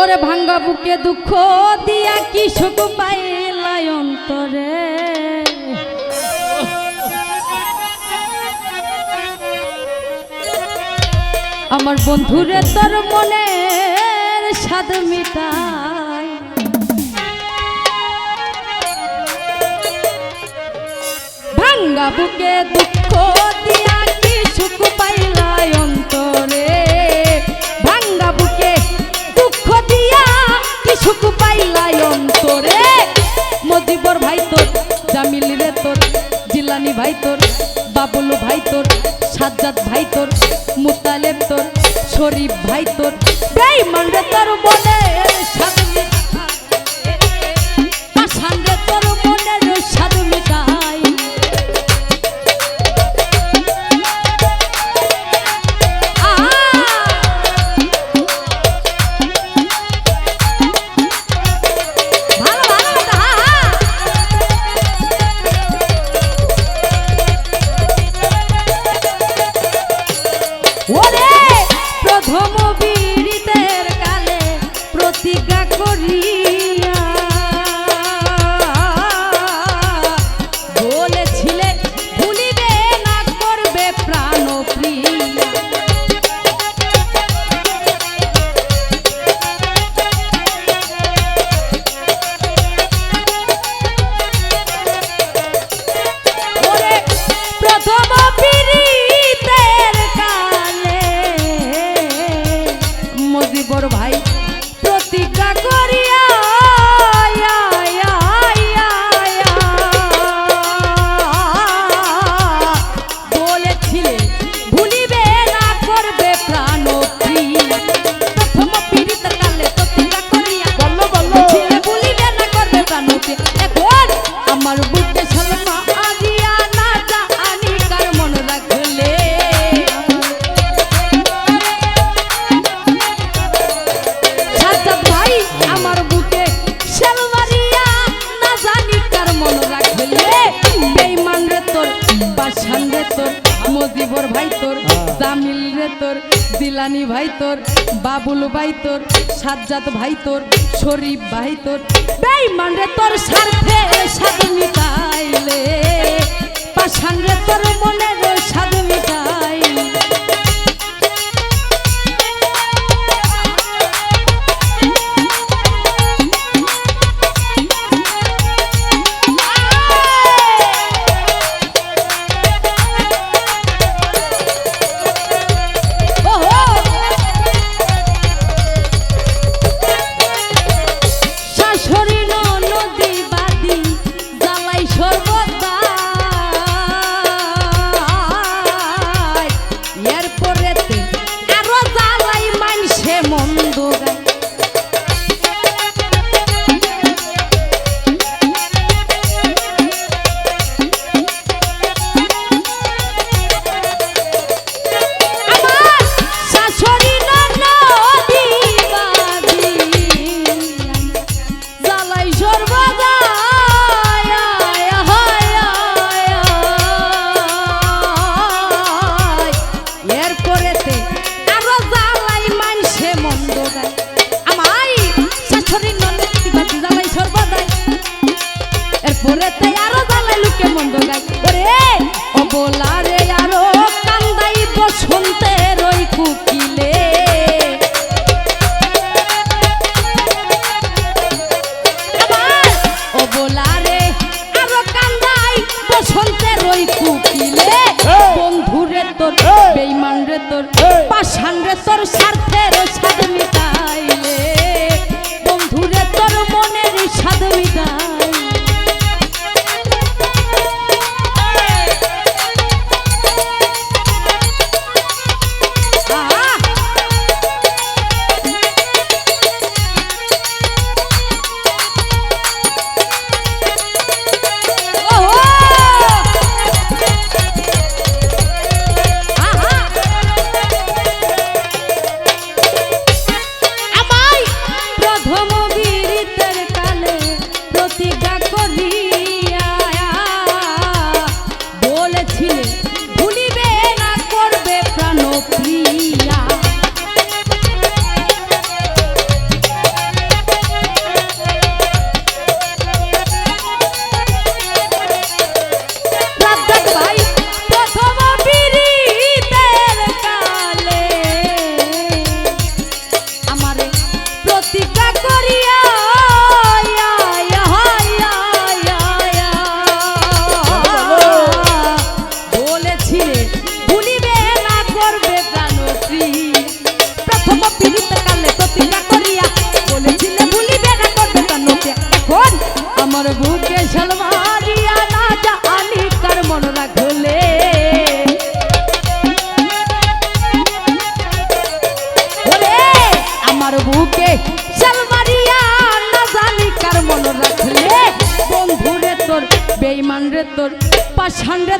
ওরে ভাঙ্গা বুকে দুঃখ দিয়া কি সুখ পাইলাই অন্তরে? আমার বন্ধুরে তোর মনের স্বাদ মিটাই। ভাঙ্গা বুকে দুঃখ দিয়া কি সুখ পাইলাই অন্তরে? ভাঙ্গা বুকে দুঃখ সুখ পাইলাই অন্তরে। মজিবর ভাই তোর, জামিল রে তোর, জিলানি ভাই তোর, বাবুল ভাই তোর, সাজ্জাদ ভাই তোর, মুতালেব তোর, শরীফ দিলানি ভাই তোর, বাবুল ভাই তোর, সাজ্জাদ ভাই তোর, শরীফ ভাই তোর। বেঈমান রে তোর স্বার্থে স্বাদ মিটাইলে পাশান রে তোর মনের স্বাদ এরপরেতে আরও জ্বালাই লুকে মন্দ গায় ওরে ও বলারে আরও কান্দাই বসন্তের ওই কুকিলে। ও বলারে আরও কান্দাই বসন্তের ওই কুকিলে। বন্ধুরে তোর বেইমান রে তোর! পাষাণ রে তোর স্বার্থের স্বাদ তোর পাষাণ রে